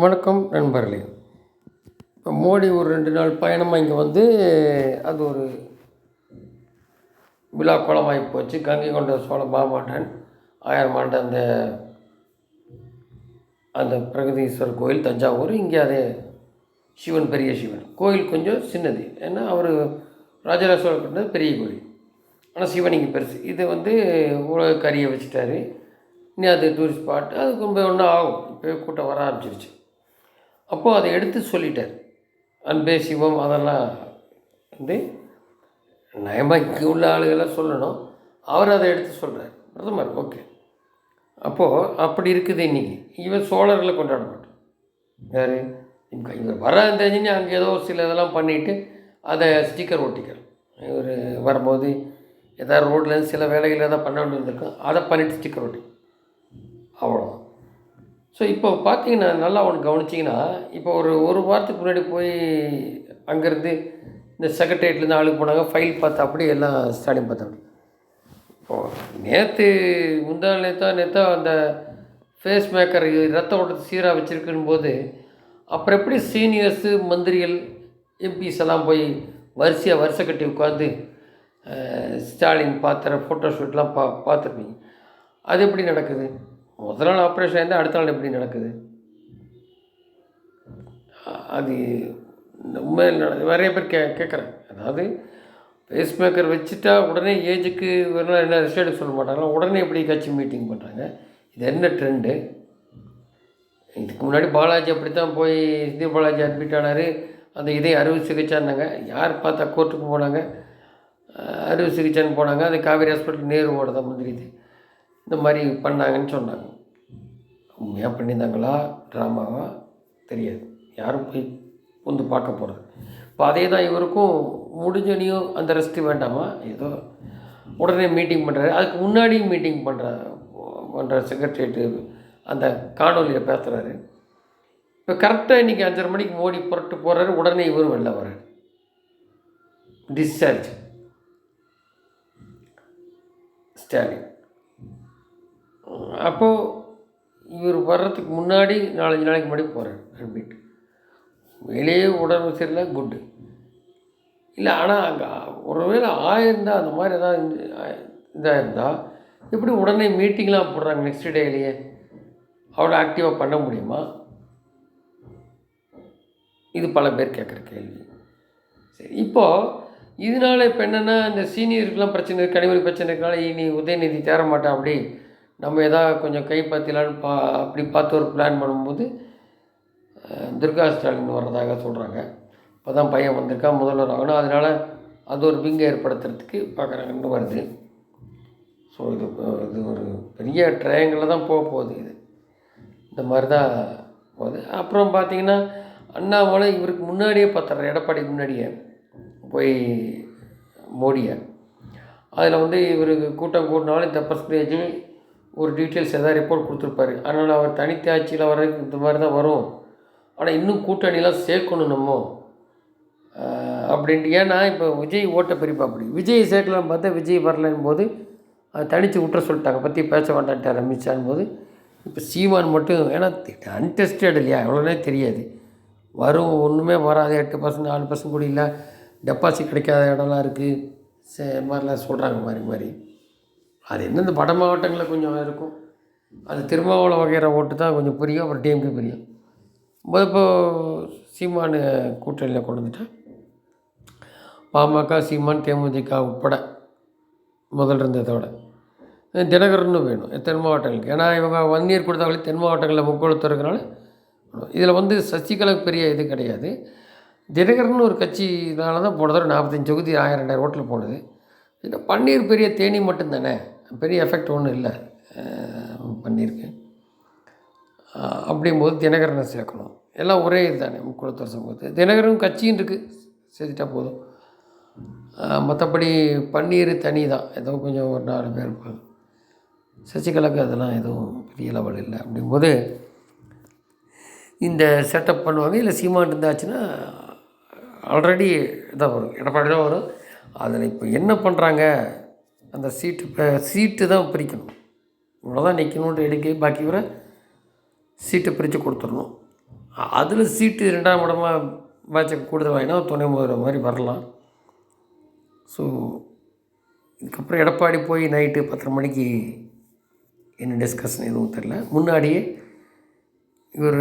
வணக்கம் நண்பர்களே. இப்போ மோடி ஒரு ரெண்டு நாள் பயணமாக இங்கே வந்து அது ஒரு விழா கோலமாகி போச்சு. கங்கை கொண்ட சோழ மாமாட்டன் ஆயிரம் ஆண்டு அந்த அந்த பிரகதீஸ்வரர் கோயில் தஞ்சாவூர் இங்கே அதே சிவன் பெரிய சிவன். கோயில் கொஞ்சம் சின்னது. ஏன்னா அவர் ராஜராஜ சோழர் கட்டினது பெரிய கோயில். ஆனால் சிவன் இங்கே பெருசு. இது வந்து உலக கறியை வச்சுட்டாரு. இனி அது டூரிஸ்ட் ஸ்பாட் அது ரொம்ப ஒன்றும் ஆகும். இப்போவே கூட்டம் வர ஆரம்பிச்சிருச்சு. அப்போது அதை எடுத்து சொல்லிட்டார். அன்பே சிவம் அதெல்லாம் வந்து நயமாக்கி உள்ள ஆளுகளாக சொல்லணும். அவர் அதை எடுத்து சொல்கிறார் பிரதமர் ஓகே. அப்போது அப்படி இருக்குது இன்றைக்கி இவன் சோழர்களை கொண்டாட மாட்டான் யார்? இங்கே இவர் வர தெரிஞ்சுன்னு அங்கே ஏதோ சில இதெல்லாம் பண்ணிவிட்டு அதை ஸ்டிக்கர் ஒட்டிக்கிறோம் இவர் வரும்போது ஏதாவது ரோட்டில் சில வேலைகள் ஏதாவது பண்ண வேண்டியிருந்திருக்கும். அதை பண்ணிவிட்டு ஸ்டிக்கர் ஒட்டி. அவ்வளோ ஸோ இப்போ பார்த்தீங்கன்னா நல்லா ஒன்று கவனிச்சிங்கன்னா இப்போ ஒரு ஒரு வாரத்துக்கு முன்னாடி போய் அங்கேருந்து இந்த செக்ரட்டரியேட்லேருந்து ஆளுக்கு போனாங்க ஃபைல் பார்த்து அப்படியே எல்லாம் ஸ்டாலின் பார்த்தாங்க. இப்போது நேற்று முந்தா நேற்றா நேற்றா அந்த ஃபேஸ் மேக்கர் ரத்த ஓட்டத்தை சீராக வச்சுருக்குன்னு போது அப்புறம் எப்படி சீனியர்ஸு மந்திரிகள் எம்பிஸ் எல்லாம் போய் வரிசையாக வரிசை கட்டி உட்காந்து ஸ்டாலின் பார்த்துற ஃபோட்டோ ஷூட்லாம் பா பார்த்துருப்பீங்க. அது எப்படி நடக்குது? முதல் நாள் ஆப்ரேஷன் இருந்தால் அடுத்த நாள் எப்படி நடக்குது? அது உண்மையில் நடக்குது நிறைய பேர் கே கேட்குறாங்க அதாவது ஃபேஸ் மேக்கர் வச்சுட்டா உடனே ஏஜுக்கு வேணால் என்ன ரெஸ்ட் எடுக்க சொல்ல மாட்டாங்களா? உடனே எப்படி கட்சி மீட்டிங் பண்ணுறாங்க இது என்ன ட்ரெண்டு இதுக்கு முன்னாடி பாலாஜி அப்படி தான் போய் செந்தில் பாலாஜி அட்மிட் ஆனார். அந்த இதே அறுவை சிகிச்சைன்னாங்க. யார் பார்த்தா கோர்ட்டுக்கு போனாங்க? அறுவை சிகிச்சைன்னு போனாங்க. அந்த காவேரி ஹாஸ்பிட்டல் நேருவோட தான் முந்திரிது இந்த மாதிரி பண்ணாங்கன்னு சொன்னாங்க. உண்மையாக பண்ணியிருந்தாங்களா? ட்ராமாவா? தெரியாது. யாரும் போய் வந்து பார்க்க போகிறது இப்போ அதே தான் இவருக்கும் முடிஞ்சனையும் அந்த ரெஸ்ட்டு வேண்டாமா? ஏதோ உடனே மீட்டிங் பண்ணுறாரு அதுக்கு முன்னாடி மீட்டிங் பண்ணுற பண்ணுற செக்ரட்டரியேட்டு அந்த காணொலியில் பேசுகிறாரு இப்போ கரெக்டாக இன்றைக்கி அஞ்சரை மணிக்கு மோடி புரட்டு போகிறாரு உடனே இவரும் வெளில வர்றாரு. டிஸ்சார்ஜ் ஸ்டாலின். அப்போது இவர் வர்றதுக்கு முன்னாடி நாலஞ்சு நாளைக்கு முன்னாடி போகிறார் அட்மிட் வெளியே உடம்பு சரியில்லை குட்டு இல்லை ஆனால் அங்கே ஒருவேளை ஆயிருந்தால் அந்த மாதிரி ஏதாவது இதாக இருந்தால் எப்படி உடனே மீட்டிங்லாம் போடுறாங்க நெக்ஸ்ட் டேலேயே அவ்வளோ ஆக்டிவாக பண்ண முடியுமா? இது பல பேர் கேட்குற கேள்வி. சரி இப்போது இதனால இப்போ என்னென்னா இந்த சீனியருக்கெலாம் பிரச்சனை இருக்குது கனிமொழி பிரச்சனை இருக்கனால இனி உதயநிதி தேர மாட்டேன் அப்படி? நம்ம எதாவது கொஞ்சம் கைப்பற்றலான்னு பா அப்படி பார்த்து ஒரு பிளான் பண்ணும்போது துர்கா ஸ்டாலின் வர்றதாக சொல்கிறாங்க இப்போ தான் பையன் வந்திருக்கான் முதல்வர் ஆகணும். அதனால் அது ஒரு பிங்கை ஏற்படுத்துறதுக்கு பார்க்குறாங்கன்னு வருது. ஸோ இது இது ஒரு பெரிய ட்ரையாங்கிளில் தான் போக போகுது இது. இந்த மாதிரி தான் போகுது. அப்புறம் பார்த்திங்கன்னா அண்ணாமலை இவருக்கு முன்னாடியே பார்த்துட்ற எடப்பாடி முன்னாடியே போய் மோடியை. அதில் வந்து இவருக்கு கூட்டம் கூட்டினாலும் இந்த பர்சன்டேஜ் ஒரு டீட்டெயில்ஸ் எதாவது ரிப்போர்ட் கொடுத்துருப்பாரு. அதனால் அவர் தனித்த ஆட்சியில் வர்றதுக்கு இந்த மாதிரி தான் வரும். ஆனால் இன்னும் கூட்டணிலாம் சேர்க்கணும் நம்ம. அப்படின்ட்டு. ஏன்னா இப்போ விஜய் ஓட்ட பிரிப்பா அப்படி. விஜய் சேர்க்கலாம் பார்த்தா விஜய் வரலன்னு போது அதை தனித்து விட்டுற சொல்லிட்டாங்க. பற்றி பேச வேண்டான்ட்டார் அமித்ஷான் போது. இப்போ சீமான் மட்டும் ஏன்னா அன்டெஸ்டட் இல்லையா? எவ்வளோனே தெரியாது. வரும் ஒன்றுமே வராது. எட்டு பர்சன்ட் நாலு பர்சன்ட் கூட இல்லை. டெபாசிட் கிடைக்காத இடம்லாம் இருக்குது சே மாதிரிலாம் சொல்கிறாங்க மாதிரி மாதிரி அது எந்தெந்த வட மாவட்டங்களில் கொஞ்சம் இருக்கும். அது திருமாவளம் வகைற ஓட்டு தான் கொஞ்சம் புரியும் அப்புறம் டிஎம்கே புரியும். முத இப்போ சீமானு கூட்டணியில் கொண்டு வந்துட்டேன். பாமக சீமான் தேமுதிக உட்பட முதல் இருந்ததோட. தினகரன்னு வேணும் தென் மாவட்டங்களுக்கு. ஏன்னா இவங்க வன்னியர் கொடுத்தாங்களே தென் மாவட்டங்களில் முக்கொழுத்து இருக்கிறனால இதில் வந்து சசிகலாவுக்கு பெரிய இது கிடையாது. தினகரன் ஒரு கட்சினால தான் போன தடவை நாற்பத்தஞ்சு தொகுதி ஆயிரம் ரெண்டாயிரம் ஓட்டில் போனது. இது பன்னீர் பெரிய தேனி மட்டும்தானே? பெரிய எஃபெக்ட் ஒன்றும் இல்லை. பண்ணியிருக்கேன் அப்படிங்கும்போது தினகரனை சேர்க்கணும். எல்லாம் ஒரே இது தானே முக்குளத்தூர் சமூகத்து. தினகரன் கட்சியும் இருக்குது சேர்த்துட்டா போதும். மற்றபடி பன்னீர் தனி தான். ஏதோ கொஞ்சம் ஒரு நாலு பேர் இருப்பாங்க. சசிகலாக்கு அதெல்லாம் எதுவும் பெரிய லெவல் இல்லை. அப்படிங்கும்போது இந்த செட்டப் பண்ணுவாங்க. இல்லை சீமான் இருந்தாச்சுன்னா ஆல்ரெடி இதாக வரும். எடப்பாடி தான் வரும். அதில் இப்போ என்ன பண்ணுறாங்க அந்த சீட்டு இப்போ சீட்டு தான் பிரிக்கணும். இவ்வளோ தான் நிற்கணுன்ட்டு எடுக்க பாக்கி வர சீட்டை பிரித்து கொடுத்துடணும். அதில் சீட்டு ரெண்டாம் இடமா பாஜக கூடுதல் வாங்கினா துணை முதல்வர் மாதிரி வரலாம். ஸோ இதுக்கப்புறம் எடப்பாடி போய் நைட்டு பத்தரை மணிக்கு என்ன டிஸ்கஷன் எதுவும் தெரில முன்னாடியே இவர்